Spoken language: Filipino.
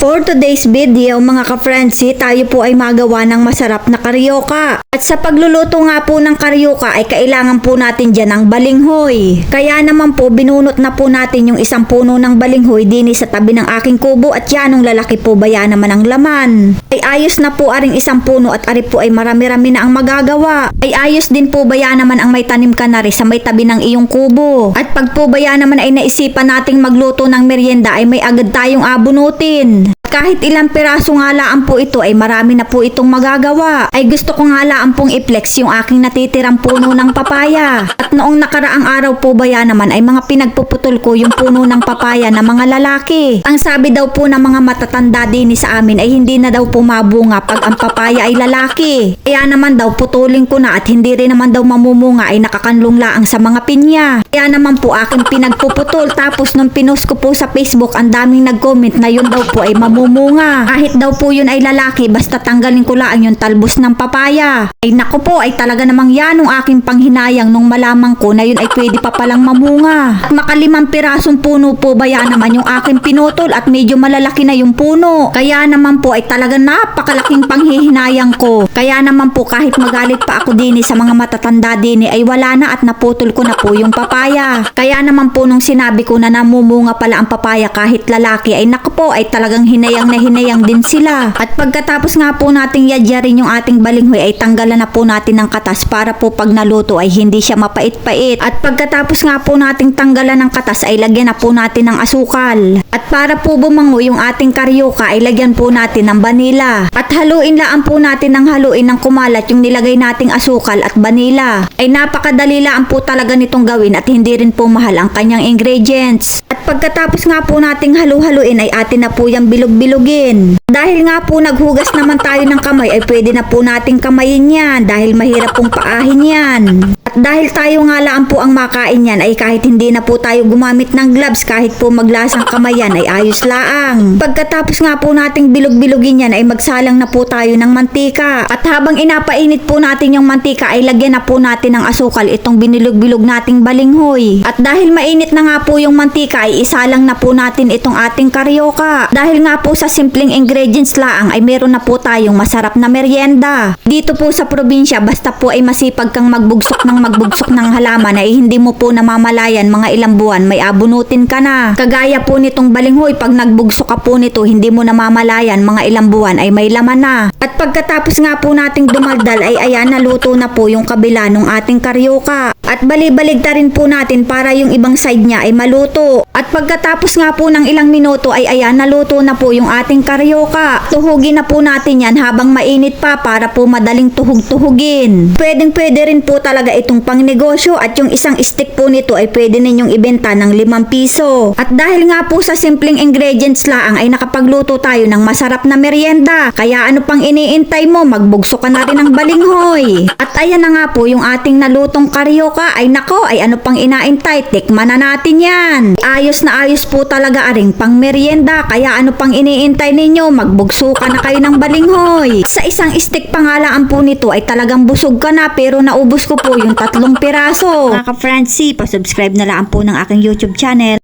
For today's video mga ka-friendsi, tayo po ay magawa ng masarap na karyoka. At sa pagluluto nga po ng karyoka ay kailangan po natin dyan ng balinghoy. Kaya naman po binunot na po natin yung isang puno ng balinghoy din sa tabi ng aking kubo at yanong lalaki po ba yan naman ang laman. Ay ayos na po aring isang puno at ari po ay marami-rami na ang magagawa. Ay ayos din po ba yan naman ang may tanim ka na sa may tabi ng iyong kubo. At pag po ba yan naman ay naisipan nating magluto ng merienda ay may agad tayong abunutin. Kahit ilang piraso nga laan po ito ay marami na po itong magagawa. Ay gusto ko nga laan pong i-flex yung aking natitirang puno ng papaya. At noong nakaraang araw po ba yan naman ay mga pinagpuputol ko yung puno ng papaya ng mga lalaki. Ang sabi daw po ng mga matatanda din sa amin ay hindi na daw pumabunga pag ang papaya ay lalaki. Kaya naman daw putulin ko na at hindi rin naman daw mamumunga ay nakakanlong laang sa mga pinya. Kaya naman po aking pinagpuputol tapos nung pinost ko po sa Facebook ang daming nag-comment na yun daw po ay mamumunga. Kahit daw po yun ay lalaki basta tanggalin ko lang yung talbos ng papaya. Ay nako po ay talaga namang yan ang aking panghinayang nung malaman ko na yun ay pwede pa palang mamunga. At makalimang pirasong puno po ba yan naman yung aking pinutol at medyo malalaki na yung puno. Kaya naman po ay talaga napakalaking panghihinayang ko. Kaya naman po kahit magalit pa ako din sa mga matatanda din ay wala na at naputol ko na po yung papaya. Kaya naman po nung sinabi ko na namumunga pala ang papaya kahit lalaki ay naku po ay talagang hinayang na hinayang din sila. At pagkatapos nga po nating yadyarin yung ating balinghoy ay tanggalan na po natin ng katas para po pag naluto ay hindi siya mapait-pait. At pagkatapos nga po nating tanggalan ng katas ay lagyan na po natin ng asukal. At para po bumango yung ating karyoka ay lagyan po natin ng vanila. At haluin laan po natin ng haluin ng kumalat yung nilagay nating asukal at vanila. Ay napakadali laan po talaga nitong gawin at hindi rin po mahal ang kanyang ingredients. At pagkatapos nga po nating halu-haluin ay atin na po yung bilog-bilugin. Dahil nga po naghugas naman tayo ng kamay ay pwede na po nating kamayin yan dahil mahirap pong paahin yan. At dahil tayo nga laan po ang makain yan ay kahit hindi na po tayo gumamit ng gloves kahit po maglasang kamay yan ay ayos laang. Pagkatapos nga po nating bilog-bilugin yan ay magsalang na po tayo ng mantika. At habang inapainit po natin yung mantika ay lagyan na po natin ng asukal itong binilog-bilog nating balinghoy. At dahil mainit na nga po yung mantika ay isalang na po natin itong ating karyoka. Dahil nga po sa simpleng ingredients laang ay meron na po tayong masarap na merienda. Dito po sa probinsya basta po ay masipag kang magbugsok ng magbugsok ng halaman ay hindi mo po namamalayan mga ilang buwan may abunutin ka na. Kagaya po nitong balinghoy pag nagbugsok ka po nito hindi mo namamalayan mga ilang buwan ay may laman na. At pagkatapos nga po nating dumaldal ay ayan naluto na po yung kabila ng ating karyoka. At balibaligta rin po natin para yung ibang side niya ay maluto. At pagkatapos nga po ng ilang minuto ay ayan naluto na po yung ating karyoka. Tuhugin na po natin yan habang mainit pa para po madaling tuhug-tuhugin. Pwedeng pwede rin po talaga itong pang negosyo at yung isang stick po nito ay pwede ninyong ibenta ng 5 piso. At dahil nga po sa simpleng ingredients laang ay nakapagluto tayo ng masarap na merienda. Kaya ano pang iniintay mo magbugso ka na rin ng balinghoy. At ayan na nga po yung ating nalutong karyoka ay nako ay ano pang inaintay tikman na natin yan. Ayos na ayos po talaga aring pang merienda kaya ano pang iniintay ninyo magbugso ka na kayo ng balinghoy. Sa isang stick pangalaan po nito ay talagang busog ka na pero naubos ko po yung tatlong piraso. Mga ka-friendsi, pa-subscribe na lang po ng aking YouTube channel.